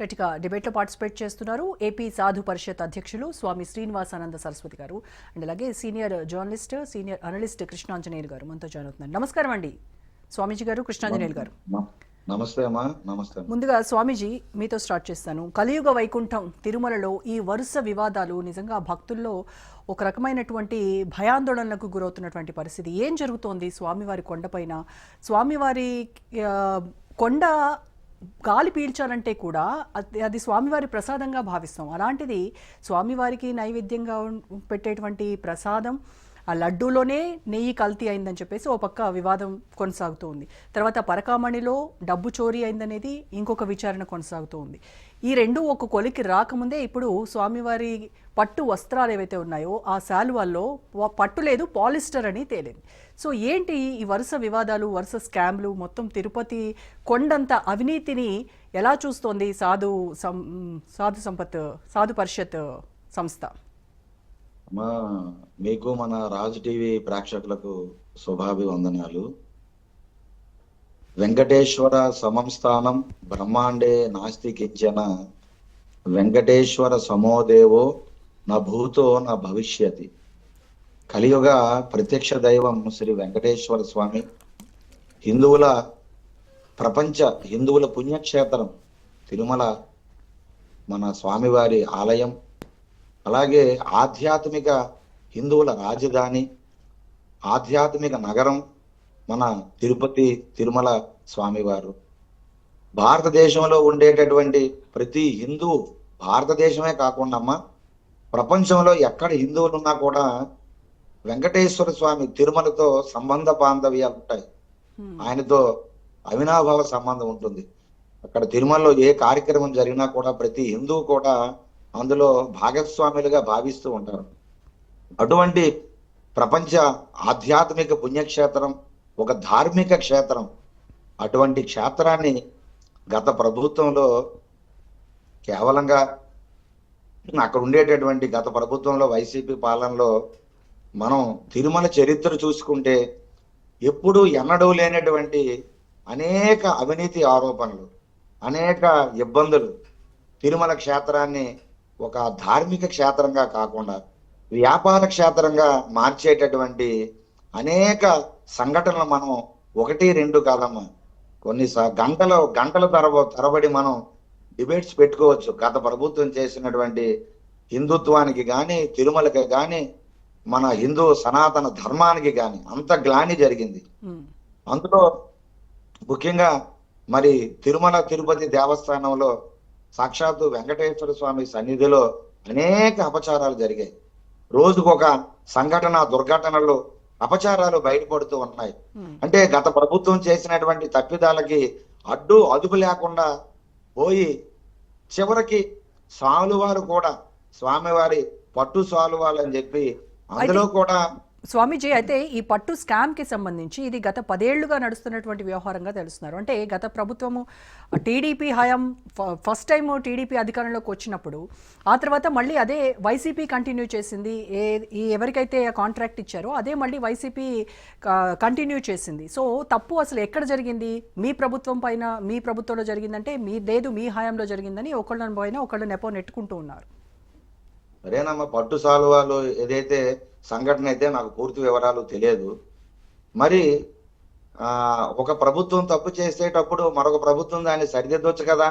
రైట్గా డిబేట్లో పార్టిసిపేట్ చేస్తున్నారు. ఏపీ సాధు పరిషత్ అధ్యక్షులు స్వామి శ్రీనివాసానంద సరస్వతి గారు. అండ్ అలాగే senior journalist senior analyst Krishnanjaneyulu గారు మనతో జాయిన్ అవుతున్నారు. నమస్కారం అండి. స్వామీజీ గారు కృష్ణాంజనేయులు గారు. నమస్తే అమ్మా నమస్తే ముందుగా స్వామీజీ మీతో స్టార్ట్ చేస్తాను. కలియుగ వైకుంఠం తిరుమలలో ఈ వరుస వివాదాలు నిజంగా భక్తుల్లో ఒక రకమైనటువంటి భయాందోళనలకు గురవుతున్నటువంటి పరిస్థితి. ఏం జరుగుతోంది? స్వామివారి కొండపైన స్వామివారి కొండ గాలి పీల్చాలంటే కూడా అది స్వామివారి ప్రసాదంగా భావిస్తాం. అలాంటిది స్వామివారికి నైవేద్యంగా పెట్టేటువంటి ప్రసాదం ఆ లడ్డూలోనే నెయ్యి కల్తీ అయిందని చెప్పేసి ఓ పక్క వివాదం కొనసాగుతూ ఉంది. తర్వాత పరకామణిలో డబ్బు చోరీ అయిందనేది ఇంకొక విచారణ కొనసాగుతూ ఉంది. ఈ రెండు ఒక కొలికి రాకముందే ఇప్పుడు స్వామివారి పట్టు వస్త్రాలు ఏవైతే ఉన్నాయో ఆ శాలువాల్లో పట్టు లేదు పాలిస్టర్ అని తేలింది. సో ఏంటి ఈ వరుస వివాదాలు వరుస స్కామ్లు మొత్తం తిరుపతి కొండంత అవినీతిని ఎలా చూస్తోంది సాధు సం సాధు సంపత్ సాధు పరిషత్ సంస్థ? అమ్మా మీకు మన రాజ్ టీవీ ప్రేక్షకులకు శుభాభివందనాలు. వెంకటేశ్వర సమంస్థానం బ్రహ్మాండే నాస్తి కించన వెంకటేశ్వర సమోదేవో నా భూతో నా భవిష్యతి. కలియుగ ప్రత్యక్ష దైవం శ్రీ వెంకటేశ్వర స్వామి హిందువుల ప్రపంచ హిందువుల పుణ్యక్షేత్రం తిరుమల మన స్వామివారి ఆలయం అలాగే ఆధ్యాత్మిక హిందువుల రాజధాని ఆధ్యాత్మిక నగరం మన తిరుపతి తిరుమల స్వామివారు. భారతదేశంలో ఉండేటటువంటి ప్రతి హిందూ భారతదేశమే కాకుండా అమ్మా ప్రపంచంలో ఎక్కడ హిందువులు ఉన్నా కూడా వెంకటేశ్వర స్వామి తిరుమలతో సంబంధ బాంధవ్యాలు ఉంటాయి. ఆయనతో అవినాభావ సంబంధం ఉంటుంది. అక్కడ తిరుమలలో ఏ కార్యక్రమం జరిగినా కూడా ప్రతి హిందువు కూడా అందులో భాగస్వాములుగా భావిస్తూ ఉంటారు. అటువంటి ప్రపంచ ఆధ్యాత్మిక పుణ్యక్షేత్రం ఒక ధార్మిక క్షేత్రం అటువంటి క్షేత్రాన్ని గత ప్రభుత్వంలో కేవలంగా అక్కడ ఉండేటటువంటి గత ప్రభుత్వంలో వైసీపీ పాలనలో మనం తిరుమల చరిత్ర చూసుకుంటే ఎప్పుడూ ఎన్నడూ లేనటువంటి అనేక అవినీతి ఆరోపణలు అనేక ఇబ్బందులు తిరుమల క్షేత్రాన్ని ఒక ధార్మిక క్షేత్రంగా కాకుండా వ్యాపార క్షేత్రంగా మార్చేటటువంటి అనేక సంఘటనలు మనం ఒకటి రెండు కాదమ్మా. కొన్ని గంటలు గంటల తరబ తరబడి మనం డిబేట్స్ పెట్టుకోవచ్చు. గత ప్రభుత్వం చేసినటువంటి హిందుత్వానికి కానీ తిరుమలకి కానీ మన హిందూ సనాతన ధర్మానికి కానీ అంత గ్లాని జరిగింది. అందులో ముఖ్యంగా మరి తిరుమల తిరుపతి దేవస్థానంలో సాక్షాత్తు వెంకటేశ్వర స్వామి సన్నిధిలో అనేక అపచారాలు జరిగాయి రోజుకొక సంఘటన దుర్ఘటనలు అపచారాలు బయటపడుతూ ఉన్నాయి. అంటే గత ప్రభుత్వం చేసినటువంటి తప్పిదాలకి అడ్డు అదుపు లేకుండా పోయి చివరికి సాలువారు కూడా స్వామివారి పట్టు సాలువాలు అని చెప్పి అందులో కూడా స్వామీజీ అయితే ఈ పట్టు స్కామ్కి సంబంధించి ఇది గత పదేళ్ళుగా నడుస్తున్నటువంటి వ్యవహారంగా తెలుస్తున్నారు. అంటే గత ప్రభుత్వము టీడీపీ హయాం ఫస్ట్ టైం టీడీపీ అధికారంలోకి వచ్చినప్పుడు ఆ తర్వాత మళ్ళీ అదే వైసీపీ కంటిన్యూ చేసింది. ఏ ఈ ఎవరికైతే కాంట్రాక్ట్ ఇచ్చారో అదే మళ్ళీ వైసీపీ కంటిన్యూ చేసింది. సో తప్పు అసలు ఎక్కడ జరిగింది? మీ ప్రభుత్వం పైన మీ ప్రభుత్వంలో జరిగిందంటే మీ లేదు మీ హయాంలో జరిగిందని ఒకళ్ళని పోయినా ఒకళ్ళు నెపో నెట్టుకుంటూ ఉన్నారు. సరేనమ్మా పట్టు సాలువాలు ఏదైతే సంఘటన అయితే నాకు పూర్తి వివరాలు తెలియదు. మరి ఆ ఒక ప్రభుత్వం తప్పు చేసేటప్పుడు మరొక ప్రభుత్వం దాన్ని సరిదిద్దొచ్చు కదా?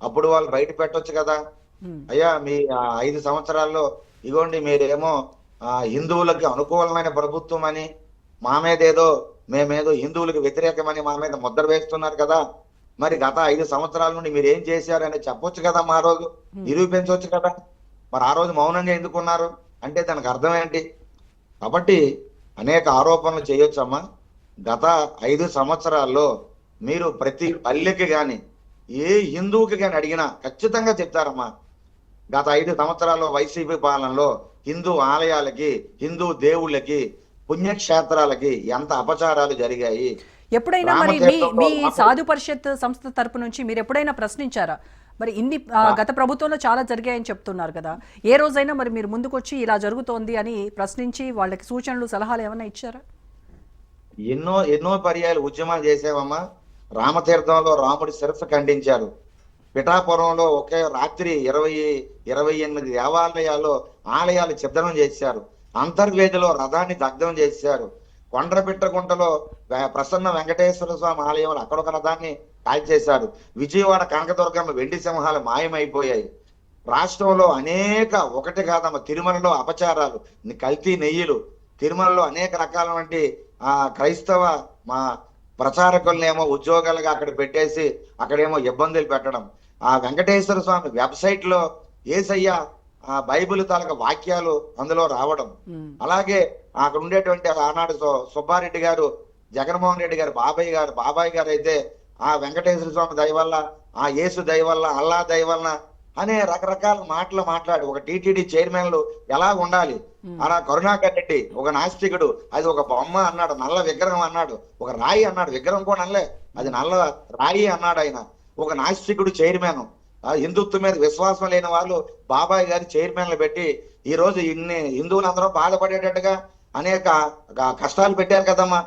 అప్పుడు వాళ్ళు బయట పెట్టొచ్చు కదా. అయ్యా మీ ఐదు సంవత్సరాల్లో ఇగోండి మీరేమో ఆ, హిందువులకి అనుకూలమైన ప్రభుత్వం అని మా మీద ఏదో మేమేదో హిందువులకు వ్యతిరేకమని మా మీద ముద్ర వేస్తున్నారు కదా? మరి గత ఐదు సంవత్సరాల నుండి మీరు ఏం చేశారని చెప్పొచ్చు కదా మా రోజు? నిరూపించవచ్చు కదా? మరి ఆ రోజు మౌనంగా ఎందుకున్నారు అంటే దానికి అర్థం ఏంటి? కాబట్టి అనేక ఆరోపణలు చేయొచ్చమ్మా. గత ఐదు సంవత్సరాల్లో మీరు ప్రతి పల్లెకి గాని ఏ హిందువుకి గాని అడిగినా ఖచ్చితంగా చెప్తారమ్మా. గత ఐదు సంవత్సరాల్లో వైసీపీ పాలనలో హిందూ ఆలయాలకి హిందూ దేవుళ్ళకి పుణ్యక్షేత్రాలకి ఎంత అపచారాలు జరిగాయి? ఎప్పుడైనా మరి మీ సాధు పరిషత్ సంస్థ తరపు నుంచి మీరు ఎప్పుడైనా ప్రశ్నించారా? మరి ఇన్ని గత ప్రభుత్వంలో చాలా జరిగాయని చెప్తున్నారు కదా. ఏ రోజైనా మరి మీరు ముందుకొచ్చి ఇలా జరుగుతోంది అని ప్రశ్నించి వాళ్ళకి సూచనలు సలహాలు ఏమైనా ఇచ్చారా? ఎన్నో ఎన్నో పర్యాయాలు ఉద్యమాలు చేసావమ్మా రామతీర్థంలో రాముడి శిరస్సు ఖండించారు. పిఠాపురంలో ఒకే రాత్రి ఇరవై ఇరవై ఎనిమిది దేవాలయాల్లో ఆలయాలు ఛిద్రం చేశారు. అంతర్వేదిలో రథాన్ని దగ్ధం చేశారు. కొండ్రపిట్టగుంటలో వే- ప్రసన్న వెంకటేశ్వర స్వామి ఆలయంలో అక్కడొక రథాన్ని కాల్చేశారు విజయవాడ కనకదుర్గమ్మ వెండి సింహాలు మాయమైపోయాయి. రాష్ట్రంలో అనేక ఒకటి కాదమ్మ తిరుమలలో అపచారాలు కల్తీ నెయ్యిలు తిరుమలలో అనేక రకాల వంటి ఆ క్రైస్తవ మా ప్రచారకులనేమో ఉద్యోగాలుగా అక్కడ పెట్టేసి అక్కడేమో ఇబ్బందులు పెట్టడం. ఆ వెంకటేశ్వర స్వామి వెబ్సైట్లో ఏసయ్య ఆ బైబిల్ తాలూకా వాక్యాలు అందులో రావడం. అలాగే అక్కడ ఉండేటువంటి ఆనాడు సుబ్బారెడ్డి గారు జగన్మోహన్ రెడ్డి గారు బాబాయ్ గారు బాబాయ్ గారు అయితే ఆ వెంకటేశ్వర స్వామి దయ వల్ల ఆ యేసు దయ వల్ల అల్లా దయ వల్ల అనే రకరకాల మాటలు మాట్లాడి. ఒక టీటీడీ చైర్మన్లు ఎలా ఉండాలి? అలా కరుణాకర్ రెడ్డి ఒక నాస్తికుడు అది ఒక బొమ్మ అన్నాడు నల్ల విగ్రహం అన్నాడు ఒక రాయి అన్నాడు విగ్రహం కూడా అనలే అది నల్ల రాయి అన్నాడు ఆయన. ఒక నాస్తికుడు చైర్మన్ హిందుత్వం మీద విశ్వాసం లేని వాళ్ళు బాబాయ్ గారి చైర్మన్లు పెట్టి ఈ రోజు ఇన్ని హిందువులందరూ బాధపడేటట్టుగా అనేక కష్టాలు పెట్టారు కదమ్మా.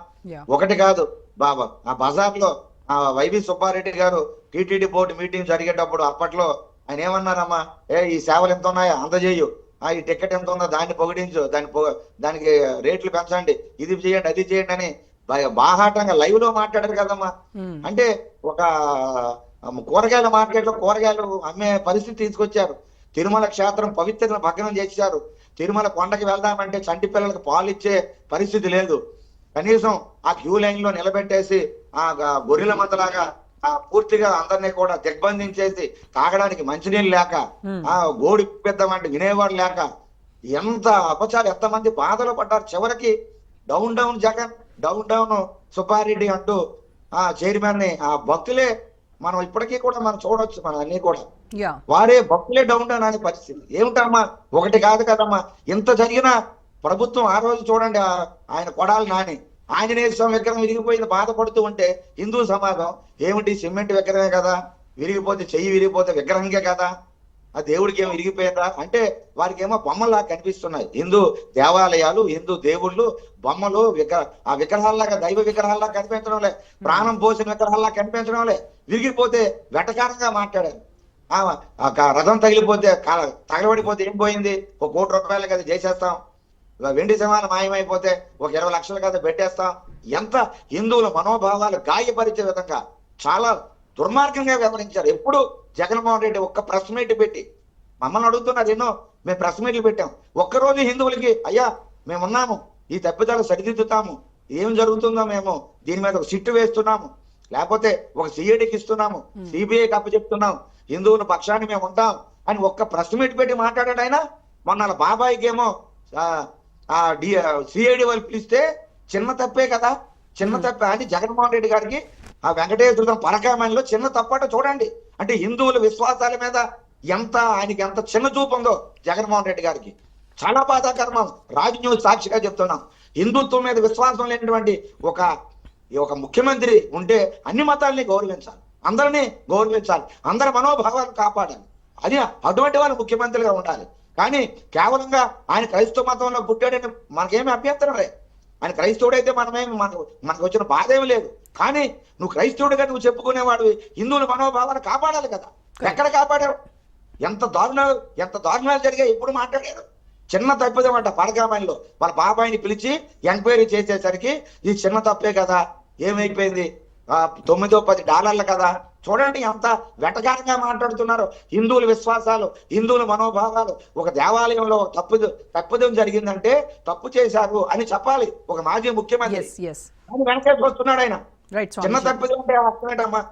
ఒకటి కాదు బాబా ఆ బజార్లో ఆ వైవి సుబ్బారెడ్డి గారు టీటీడీ బోర్డు మీటింగ్ జరిగేటప్పుడు అప్పట్లో ఆయన ఏమన్నారమ్మా? ఏ ఈ సేవలు ఎంత ఉన్నాయా? అందజేయు. ఆ ఈ టికెట్ ఎంత ఉందో దాన్ని పొగిడించు. దాన్ని పొగ- దానికి రేట్లు పెంచండి. ఇది చేయండి అది చేయండి అని బాహాటంగా లైవ్లో మాట్లాడారు కదమ్మా. అంటే ఒక కూరగాయల మార్కెట్లో కూరగాయలు అమ్మే పరిస్థితి తీసుకొచ్చారు. తిరుమల క్షేత్రం పవిత్రతను భగ్నం చేశారు. తిరుమల కొండకి వెళ్దామంటే చంటి పిల్లలకు పాలు ఇచ్చే పరిస్థితి లేదు. కనీసం ఆ క్యూ లైన్లో నిలబెట్టేసి ఆ గొర్రెల మందలాగా ఆ పూర్తిగా అందరినీ కూడా దిగ్బంధించేసి తాగడానికి మంచినీళ్ళు లేక. ఆ గోడి పెద్దామంటే వినేవాడు లేక ఎంత అపచారం ఎంతమంది బాధలు పడ్డారు. చివరికి down down Jagan down down Subbareddy అంటూ ఆ చైర్మన్ని ఆ భక్తులే మనం ఇప్పటికీ కూడా మనం చూడొచ్చు మనం అన్ని కూడా. వారే భక్తులే డౌన్ డౌన్ అనే పరిస్థితి. ఏమిటమ్మా? ఒకటి కాదు కదమ్మా. ఇంత జరిగినా ప్రభుత్వం ఆ రోజు చూడండి ఆ- ఆయన కొడాలి నాని. ఆంజనేయ స్వామి విగ్రహం విరిగిపోయింది. బాధపడుతూ ఉంటే హిందూ సమాజం ఏమిటి? సిమెంట్ విగ్రహమే కదా. విరిగిపోతే చెయ్యి విరిగిపోతే విగ్రహంకే కదా. ఆ దేవుడికి ఏమి విరిగిపోయిందా? అంటే వారికి ఏమో బొమ్మలా కనిపిస్తున్నాయి. హిందూ దేవాలయాలు హిందూ దేవుళ్ళు బొమ్మలు విగ్రహ ఆ విగ్రహాల్లాగా దైవ విగ్రహాల్లా కనిపించడంలే. ప్రాణం పోసిన విగ్రహాల్లా కనిపించడంలే. విరిగిపోతే వెటకారంగా మాట్లాడారు. ఆ రథం తగిలిపోతే తగలబడిపోతే ఏం పోయింది? ఒక కోటి రూపాయలు కదా చేసేస్తాం. వెండి సమానం మాయమైపోతే ఒక ఇరవై లక్షలు కదా పెట్టేస్తాం. ఎంత హిందువుల మనోభావాలు గాయపరిచే విధంగా చాలా దుర్మార్గంగా వ్యవహరించారు. ఎప్పుడు జగన్మోహన్ రెడ్డి ఒక్క ప్రెస్ మీట్ పెట్టి మమ్మల్ని అడుగుతున్నారు ఎన్నో. మేము ప్రెస్ మీట్లు పెట్టాం. ఒక్కరోజు హిందువులకి అయ్యా మేము ఉన్నాము ఈ తప్పిదాలు సరిదిద్దుతాము. ఏం జరుగుతుందో మేము దీని మీద ఒక సిట్టు వేస్తున్నాము. లేకపోతే ఒక సిఐడికి ఇస్తున్నాము. సిబిఐకి అప్పచెప్తున్నాం. హిందువుల పక్షాన్ని మేము ఉంటాం. అని ఒక్క ప్రెస్ మీట్ పెట్టి మాట్లాడాడు ఆయన. మొన్న బాబాయికి ఏమో ఆ డి సిఐడి వాళ్ళు పిలిస్తే చిన్న తప్పే కదా. చిన్న తప్పే. అని జగన్మోహన్ రెడ్డి గారికి ఆ వెంకటేశ్వర పరకామణిలో చిన్న తప్పట చూడండి. అంటే హిందువుల విశ్వాసాల మీద ఎంత ఆయనకి ఎంత చిన్న చూపు ఉందో జగన్మోహన్ రెడ్డి గారికి. చాలా బాధాకరం రాజు న్యూస్ సాక్షిగా చెప్తున్నాం. హిందుత్వం మీద విశ్వాసం లేనటువంటి ఒక ఈ ఒక ముఖ్యమంత్రి ఉంటే అన్ని మతాల్ని గౌరవించాలి. అందరినీ గౌరవించాలి. అందరి మనోభావాలు కాపాడాలి. అది అటువంటి వాళ్ళు ముఖ్యమంత్రిగా ఉండాలి. కానీ కేవలంగా ఆయన క్రైస్తవ మతంలో పుట్టాడని మనకేమీ అభ్యంతరం లేదు. ఆయన క్రైస్తవుడైతే మనమేమి మనకు మనకు వచ్చిన బాధ ఏమి లేదు. కానీ నువ్వు క్రైస్తవుడిగా నువ్వు చెప్పుకునేవాడు హిందువుల మనోభావాలు కాపాడాలి కదా. ఎక్కడ కాపాడారు ఎంత దారుణాలు ఎంత దారుణాలు జరిగాయి ఎప్పుడు మాట్లాడారు చిన్న తప్పిదమంట పరగామణిలో వాళ్ళ బాబాయిని పిలిచి ఎంక్వైరీ చేసేసరికి ఇది చిన్న తప్పే కదా ఏమైపోయింది? తొమ్మిదో పది డాలర్లు కదా చూడండి ఎంత వెటకారంగా మాట్లాడుతున్నారు. హిందువుల విశ్వాసాలు హిందువుల మనోభావాలు. ఒక దేవాలయంలో తప్పు తప్పుదం జరిగిందంటే తప్పు చేశారు అని చెప్పాలి ఒక మాజీ ముఖ్యమంత్రి. వెనకేసి వస్తున్నాడు ఆయన. చిన్న తప్పిదం అంటే అర్థమేటమ్మా